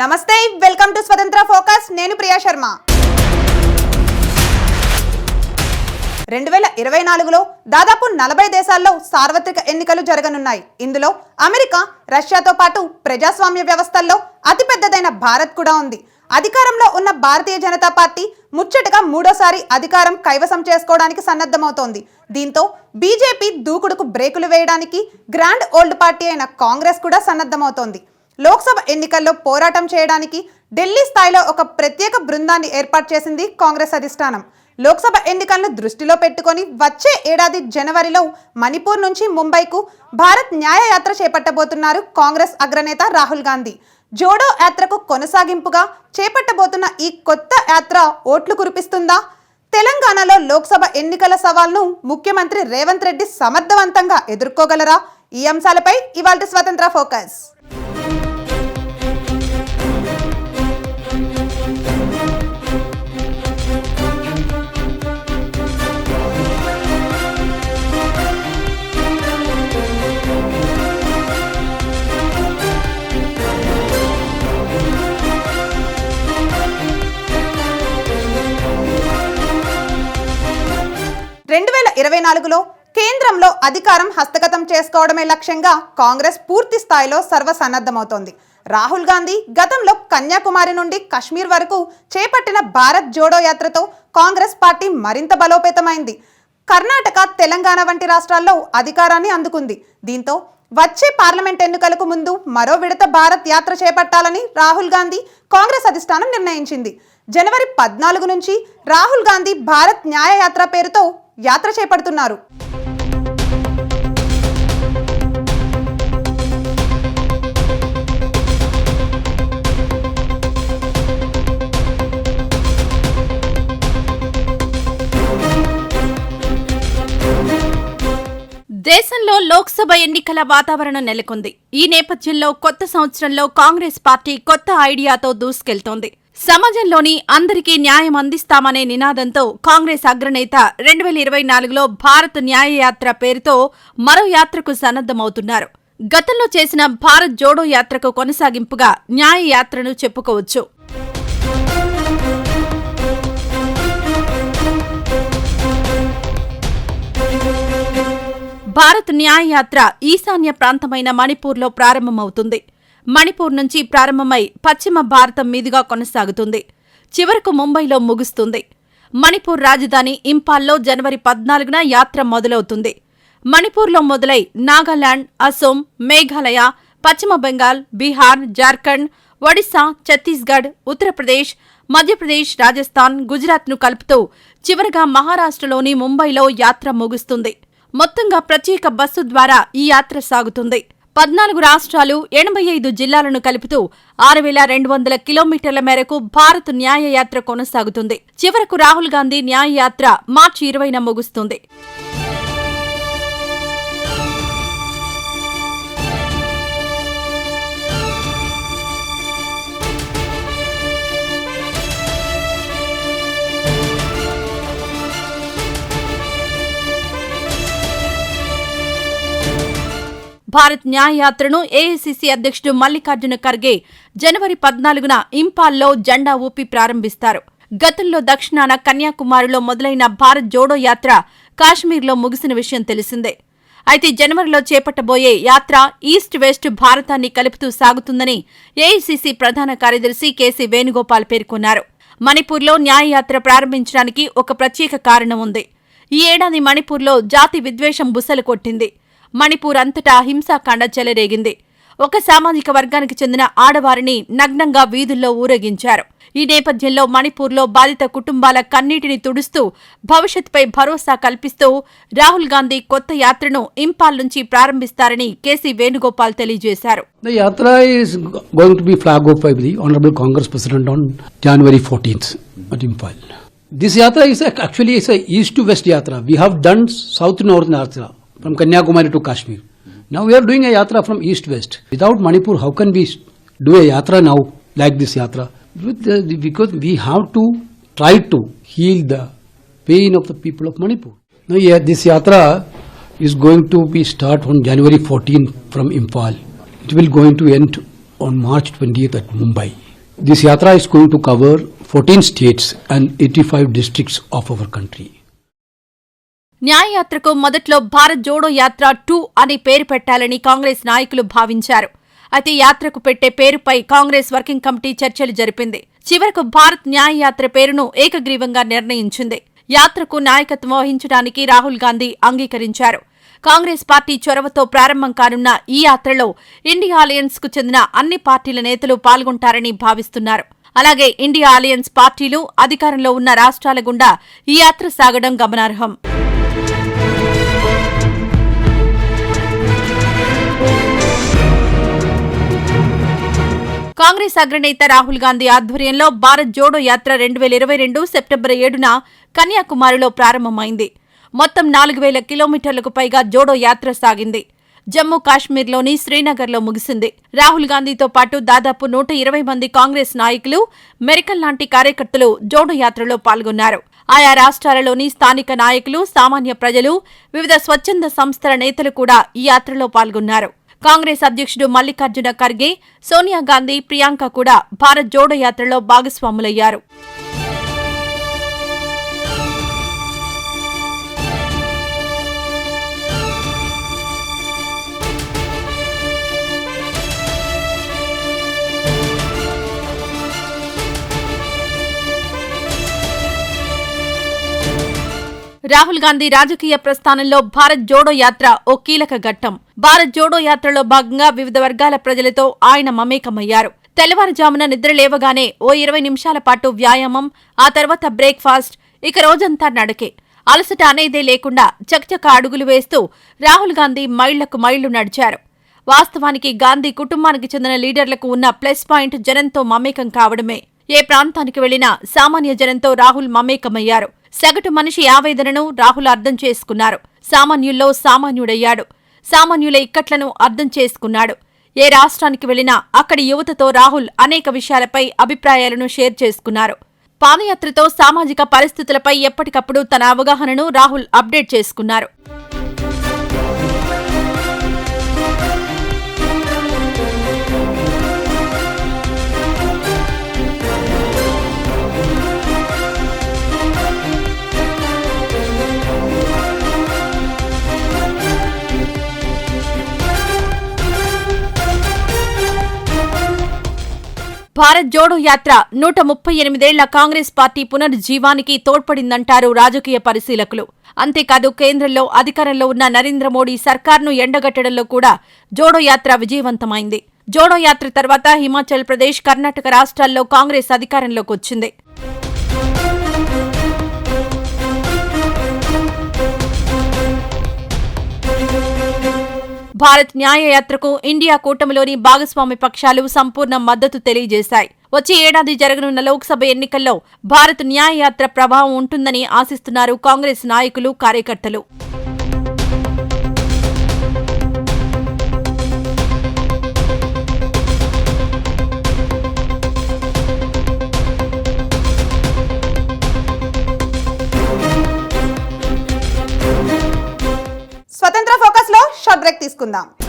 నమస్తే welcome to స్వతంత్ర focus. నేను ప్రియా శర్మ. రెండు వేల ఇరవై నాలుగులో దాదాపు నలభై దేశాల్లో సార్వత్రిక ఎన్నికలు జరగనున్నాయి. ఇందులో అమెరికా రష్యాతో పాటు ప్రజాస్వామ్య వ్యవస్థల్లో అతిపెద్దదైన భారత్ కూడా ఉంది. అధికారంలో ఉన్న భారతీయ జనతా పార్టీ ముచ్చటగా మూడోసారి అధికారం కైవసం చేసుకోవడానికి సన్నద్ధమవుతోంది. దీంతో బీజేపీ దూకుడుకు బ్రేకులు వేయడానికి గ్రాండ్ ఓల్డ్ పార్టీ అయిన కాంగ్రెస్ కూడా సన్నద్ధమవుతోంది. లోక్సభ ఎన్నికల్లో పోరాటం చేయడానికి ఢిల్లీ స్థాయిలో ఒక ప్రత్యేక బృందాన్ని ఏర్పాటు చేసింది కాంగ్రెస్ అధిష్టానం. లోక్సభ ఎన్నికలను దృష్టిలో పెట్టుకొని వచ్చే ఏడాది జనవరిలో మణిపూర్ నుంచి ముంబైకు భారత్ న్యాయయాత్ర చేపట్టబోతున్నారు కాంగ్రెస్ అగ్రనేత రాహుల్ గాంధీ. జోడో యాత్రకు కొనసాగింపుగా చేపట్టబోతున్న ఈ కొత్త యాత్ర ఓట్లు కురిపిస్తుందా? తెలంగాణలో లోక్సభ ఎన్నికల సవాల్ను ముఖ్యమంత్రి రేవంత్ రెడ్డి సమర్థవంతంగా ఎదుర్కోగలరా? ఈ అంశాలపై ఇవాళ స్వతంత్ర ఫోకస్. ఇరవై నాలుగులో కేంద్రంలో అధికారం హస్తగతం చేసుకోవడమే లక్ష్యంగా కాంగ్రెస్ పూర్తి స్థాయిలో సర్వసన్నద్ధమవుతోంది. రాహుల్ గాంధీ గతంలో కన్యాకుమారి నుండి కశ్మీర్ వరకు చేపట్టిన భారత్ జోడో యాత్రతో కాంగ్రెస్ పార్టీ మరింత బలోపేతమైంది. కర్ణాటక తెలంగాణ వంటి రాష్ట్రాల్లో అధికారాన్ని అందుకుంది. దీంతో వచ్చే పార్లమెంట్ ఎన్నికలకు ముందు మరో విడత భారత్ యాత్ర చేపట్టాలని రాహుల్ గాంధీ కాంగ్రెస్ అధిష్టానం నిర్ణయించింది. జనవరి పద్నాలుగు నుంచి రాహుల్ గాంధీ భారత్ న్యాయ యాత్ర పేరుతో యాత్ర చేపడుతున్నారు. దేశంలో లోక్సభ ఎన్నికల వాతావరణం నెలకొంది. ఈ నేపథ్యంలో కొత్త సంవత్సరంలో కాంగ్రెస్ పార్టీ కొత్త ఐడియాతో దూసుకెళ్తోంది. సమాజంలోని అందరికీ న్యాయం అందిస్తామనే నినాదంతో కాంగ్రెస్ అగ్రనేత రెండు వేల ఇరవై నాలుగులో భారత్ న్యాయ యాత్ర పేరుతో మరో యాత్రకు సన్నద్ధమవుతున్నారు. గతంలో చేసిన భారత్ జోడో యాత్రకు కొనసాగింపుగా న్యాయ యాత్రను చెప్పుకోవచ్చు. భారత్ న్యాయ యాత్ర ఈశాన్య ప్రాంతమైన మణిపూర్లో ప్రారంభమవుతుంది. మణిపూర్ నుంచి ప్రారంభమై పశ్చిమ భారతం మీదుగా కొనసాగుతుంది. చివరకు ముంబైలో ముగుస్తుంది. మణిపూర్ రాజధాని ఇంపాల్లో జనవరి పద్నాలుగున యాత్ర మొదలవుతుంది. మణిపూర్లో మొదలై నాగాలాండ్ అసోం మేఘాలయ పశ్చిమ బెంగాల్ బీహార్ జార్ఖండ్ ఒడిశా ఛత్తీస్గఢ్ ఉత్తరప్రదేశ్ మధ్యప్రదేశ్ రాజస్థాన్ గుజరాత్ను కలుపుతూ చివరగా మహారాష్ట్రలోని ముంబైలో యాత్ర ముగుస్తుంది. మొత్తంగా ప్రత్యేక బస్సు ద్వారా ఈ యాత్ర సాగుతుంది. పద్నాలుగు రాష్ట్రాలు ఎనభై ఐదు జిల్లాలను కలుపుతూ ఆరు వేల రెండు వందల కిలోమీటర్ల మేరకు భారత్ న్యాయయాత్ర కొనసాగుతుంది. చివరకు రాహుల్ గాంధీ న్యాయయాత్ర మార్చి ఇరవైన ముగుస్తుంది. భారత్ న్యాయ యాత్రను ఏఐసిసి అధ్యక్షుడు మల్లికార్జున ఖర్గే జనవరి పద్నాలుగున ఇంపాల్లో జెండా ఊపి ప్రారంభిస్తారు. గతంలో దక్షిణాన కన్యాకుమారిలో మొదలైన భారత్ జోడో యాత్ర కాశ్మీర్లో ముగిసిన విషయం తెలిసిందే. అయితే జనవరిలో చేపట్టబోయే యాత్ర ఈస్ట్ వెస్ట్ భారతాన్ని కలుపుతూ సాగుతుందని ఏఐసిసి ప్రధాన కార్యదర్శి కేసీ వేణుగోపాల్ పేర్కొన్నారు. మణిపూర్లో న్యాయయాత్ర ప్రారంభించడానికి ఒక ప్రత్యేక కారణం ఉంది. ఈ ఏడాది మణిపూర్లో జాతి విద్వేషం బుసలు కొట్టింది. మణిపూర్ అంతటా హింసాకాండజల చెలరేగింది. ఒక సామాజిక వర్గానికి చెందిన ఆడవారిని నగ్నంగా వీధుల్లో ఊరేగించారు. ఈ నేపథ్యంలో మణిపూర్లో బాధిత కుటుంబాల కన్నీటిని తుడుస్తూ భవిష్యత్పై భరోసా కల్పిస్తూ రాహుల్ గాంధీ కొత్త యాత్రను ఇంపాల్ నుంచి ప్రారంభిస్తారని కేసీ వేణుగోపాల్ తెలియజేశారు. This yatra is actually is a east to west yatra. We have done south to north yatra. From Kanyakumari to Kashmir. Now we are doing a Yatra from east west. Without Manipur, how can we do a Yatra now like this Yatra? The, because we have to try to heal the pain of the people of Manipur. Now yeah, this Yatra is going to be start on January 14th from Imphal. It will going to end on March 20th at Mumbai. This yatra is going to cover 14 states and 85 districts of our country. న్యాయయాత్రకు మొదట్లో Bharat Jodo Yatra two అని పేరు పెట్టాలని కాంగ్రెస్ నాయకులు భావించారు. అయితే యాత్రకు పెట్టే పేరుపై కాంగ్రెస్ వర్కింగ్ కమిటీ చర్చలు జరిపింది. చివరకు భారత్ న్యాయయాత్ర పేరును ఏకగ్రీవంగా నిర్ణయించింది. యాత్రకు నాయకత్వం వహించడానికి రాహుల్ గాంధీ అంగీకరించారు. కాంగ్రెస్ పార్టీ చొరవతో ప్రారంభం కానున్న ఈ యాత్రలో ఇండియా అలయన్స్కు చెందిన అన్ని పార్టీల నేతలు పాల్గొంటారని భావిస్తున్నారు. అలాగే ఇండియా అలయన్స్ పార్టీలు అధికారంలో ఉన్న రాష్ట్రాల గుండా ఈ యాత్ర సాగడం గమనార్హం. కాంగ్రెస్ అగ్రనేత రాహుల్ గాంధీ ఆధ్వర్యంలో భారత్ జోడో యాత్ర రెండు వేల ఇరవై రెండు సెప్టెంబర్ ఏడున కన్యాకుమారిలో ప్రారంభమైంది. మొత్తం నాలుగు వేల కిలోమీటర్లకు పైగా జోడో యాత్ర సాగింది. జమ్మూ కాశ్మీర్లోని శ్రీనగర్లో ముగిసింది. రాహుల్ గాంధీతో పాటు దాదాపు నూట ఇరవై మంది కాంగ్రెస్ నాయకులు మెరికల్ లాంటి కార్యకర్తలు జోడో యాత్రలో పాల్గొన్నారు. ఆయా రాష్ట్రాలలోని స్థానిక నాయకులు సామాన్య ప్రజలు వివిధ స్వచ్ఛంద సంస్థల నేతలు కూడా ఈ యాత్రలో పాల్గొన్నారు. కాంగ్రెస్ అధ్యక్షుడు మల్లికార్జున ఖర్గే సోనియా గాంధీ ప్రియాంక కూడా భారత్ జోడో యాత్రలో భాగస్వాములయ్యారు. రాహుల్ గాంధీ రాజకీయ ప్రస్థానంలో భారత్ జోడో యాత్ర ఓ కీలక ఘట్టం. భారత్ జోడో యాత్రలో భాగంగా వివిధ వర్గాల ప్రజలతో ఆయన మమేకమయ్యారు. తెల్లవారుజామున నిద్ర లేవగానే ఓ ఇరవై నిమిషాల పాటు వ్యాయామం ఆ తర్వాత బ్రేక్ఫాస్ట్ ఇక రోజంతా నడకే. అలసట అనేదే లేకుండా చకచక అడుగులు వేస్తూ రాహుల్ గాంధీ మైళ్ళకు మైళ్ళు నడిచారు. వాస్తవానికి గాంధీ కుటుంబానికి చెందిన లీడర్లకు ఉన్న ప్లస్ పాయింట్ జనంతో మమేకం కావడమే. ఏ ప్రాంతానికి వెళ్ళినా సామాన్య జనంతో రాహుల్ మమేకమయ్యారు. సగటు మనిషి ఆవేదనను రాహుల్ అర్థం చేసుకున్నారు. సామాన్యుల్లో సామాన్యుడయ్యాడు. సామాన్యుల ఇక్కట్లను అర్థం చేసుకున్నాడు. ఏ రాష్ట్రానికి వెళ్ళినా అక్కడి యువతతో రాహుల్ అనేక విషయాలపై అభిప్రాయాలను షేర్ చేసుకున్నారు. పాదయాత్రతో సామాజిక పరిస్థితులపై ఎప్పటికప్పుడు తన అవగాహనను రాహుల్ అప్డేట్ చేసుకున్నారు. భారత్ జోడో యాత్ర నూట ముప్పై ఎనిమిదేళ్ళ కాంగ్రెస్ పార్టీ పునరుజ్జీవానికి తోడ్పడిందంటారు రాజకీయ పరిశీలకులు. అంతేకాదు కేంద్రంలో అధికారంలో ఉన్న నరేంద్ర మోడీ సర్కార్ను ఎండగట్టడంలో కూడా జోడో యాత్ర విజయవంతమైంది. జోడో యాత్ర తర్వాత హిమాచల్ ప్రదేశ్ కర్ణాటక రాష్ట్రాల్లో కాంగ్రెస్ అధికారంలోకి వచ్చింది భారత్ న్యాయయాత్రకు ఇండియా కూటమిలోని భాగస్వామి పక్షాలు సంపూర్ణ మద్దతు తెలియజేశాయి. వచ్చే ఏడాది జరగనున్న లోక్సభ ఎన్నికల్లో భారత్ న్యాయయాత్ర ప్రభావం ఉంటుందని ఆశిస్తున్నారు కాంగ్రెస్ నాయకులు కార్యకర్తలు. బ్రేక్ తీసుకుందాం.